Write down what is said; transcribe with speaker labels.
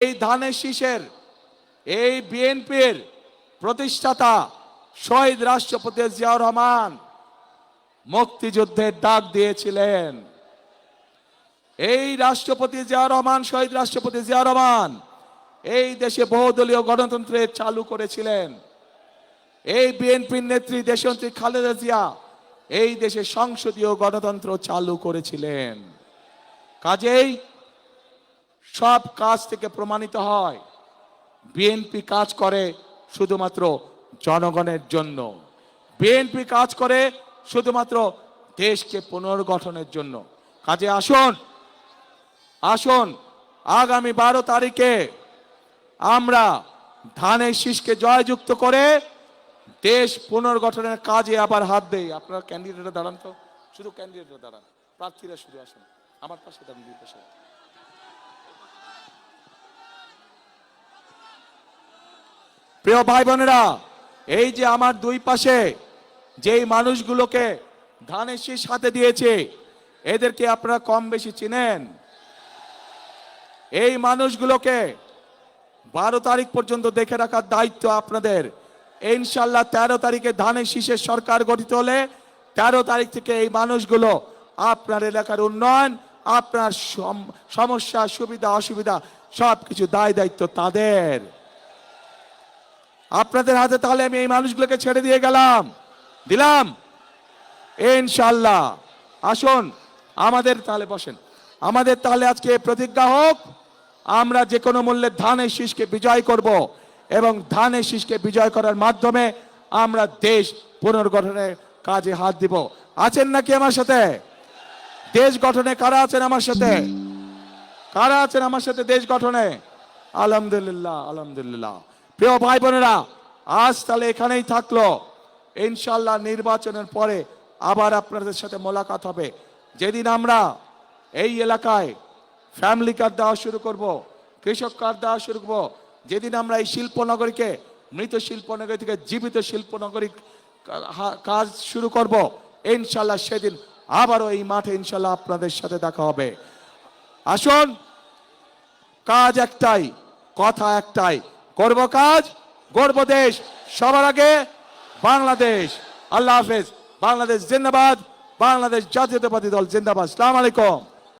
Speaker 1: এই ধানের শীষের, এই বিএনপির প্রতিষ্ঠাতা শহীদ রাষ্ট্রপতি জিয়াউর রহমান মুক্তিযুদ্ধের ডাক দিয়েছিলেন। এই রাষ্ট্রপতি জিয়াউর রহমান, শহীদ রাষ্ট্রপতি জিয়াউর রহমান এই দেশে বহুদলীয় গণতন্ত্রের চালু করেছিলেন। এই বিএনপির নেত্রী, দেশনেত্রী খালেদা জিয়া এই দেশে সংসদীয় গণতন্ত্র চালু করেছিলেন। কাজেই সব কাজ থেকে প্রমাণিত হয়। বিএনপি কাজ করে শুধুমাত্র জনগণের জন্য। বিএনপি কাজ করে শুধুমাত্র দেশকে পুনর্গঠনের জন্য। কাজে আসুন আসুন, আগামী বারো তারিখে আমরা ধানের শীষকে জয়যুক্ত করে দেশ পুনর্গঠনের কাজে আবার হাত দেই। আপনার ক্যান্ডিডেটরা দাঁড়ান তো। শুধু ক্যান্ডিডেটরা দাঁড়ান। প্রার্থীরা শুধু আসুন। আমার পাশে দাঁড়ান, দুই পাশে। প্রিয় ভাই বোনেরা, এই যে আমার দুই পাশে যেই মানুষগুলোকে ধানের শীষ হাতে দিয়েছে, এদেরকে আপনারা কম বেশি চিনেন। এই মানুষগুলোকে বারো তারিখ পর্যন্ত দেখে রাখার দায়িত্ব আপনাদের। ইনশাল্লাহ তেরো তারিখে ধানের শীষের সরকার গঠিত হলে তেরো তারিখ থেকে এই মানুষগুলো আপনার এলাকার উন্নয়ন, আপনার সম- সমস্যা, সুবিধা, অসুবিধা সব কিছু দায় দায়িত্ব তাদের। আপনাদের হাতে তাহলে আমি এই মানুষগুলোকে ছেড়ে দিয়ে গেলাম। দিলাম। ইনশাল্লাহ আসুন, আমাদের তাহলে বসেন। আমাদের তাহলে আজকে প্রতিজ্ঞা হোক, আমরা যে কোনো মূল্যে ধানের শীষকে বিজয় করব এবং ধানের শীষকে বিজয় করার মাধ্যমে আমরা দেশ পুনর্গঠনের কাজে হাত দিব। আছেন নাকি আমার সাথে? দেশ গঠনে কারা আছেন আমার সাথে? কারা আছেন আমার সাথে দেশ গঠনে? আলহামদুলিল্লাহ আলহামদুলিল্লাহ। প্রিয় ভাই বোনেরা, আজ তাহলে এখানেই থাকল। ইনশাল্লাহ নির্বাচনের পরে আবার আপনাদের সাথে মোলাকাত হবে। যেদিন আমরা এই এলাকায় ফ্যামিলি কার্ড দেওয়া শুরু করব, কৃষক কার্ড দেওয়া শুরু করব, যেদিন আমরা এই শিল্পনগরীকে, মৃত শিল্পনগরী থেকে জীবিত শিল্পনগরী কাজ শুরু করব ইনশাল্লাহ সেদিন আবারও এই মাঠে ইনশাল্লাহ আপনাদের সাথে দেখা হবে। আসুন, কাজ একটাই, কথা একটাই করব কাজ গর্ব দেশ। সবার আগে বাংলাদেশ। আল্লাহ হাফেজ। বাংলাদেশ জিন্দাবাদ। বাংলাদেশ জাতীয়তাবাদী দল জিন্দাবাদ। সালাম আলাইকুম।